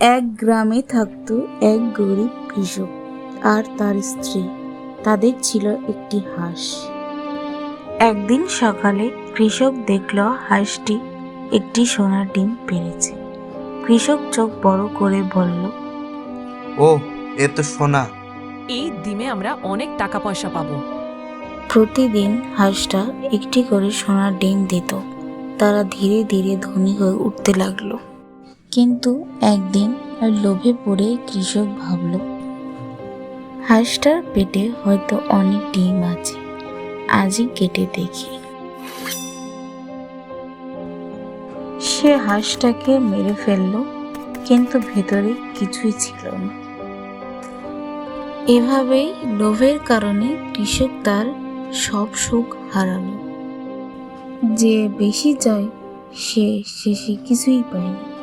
এক গ্রামে থাকতো এক গরিব কৃষক আর তার স্ত্রী। তাদের ছিল একটি হাঁস। একদিন সকালে কৃষক দেখল হাঁসটি একটি সোনার ডিম পেরেছে। কৃষক চোখ বড় করে বলল ও এ তো সোনা। এই ডিমে আমরা অনেক টাকা পয়সা পাবো। প্রতিদিন হাঁসটা একটি করে সোনার ডিম দিত। তারা ধীরে ধীরে ধনী হয়ে উঠতে লাগল। কিন্তু একদিন আর লোভে পড়ে কৃষক ভাবল, হাঁসটার পেটে হয়তো অনেক ডিম আছে, আজই কেটে দেখি। সে হাঁসটাকে মেরে ফেলল, কিন্তু ভেতরে কিছুই ছিল না। এভাবেই লোভের কারণে কৃষক তার সব সুখ হারালো। যে বেশি চায়, সে শেষে কিছুই পায় না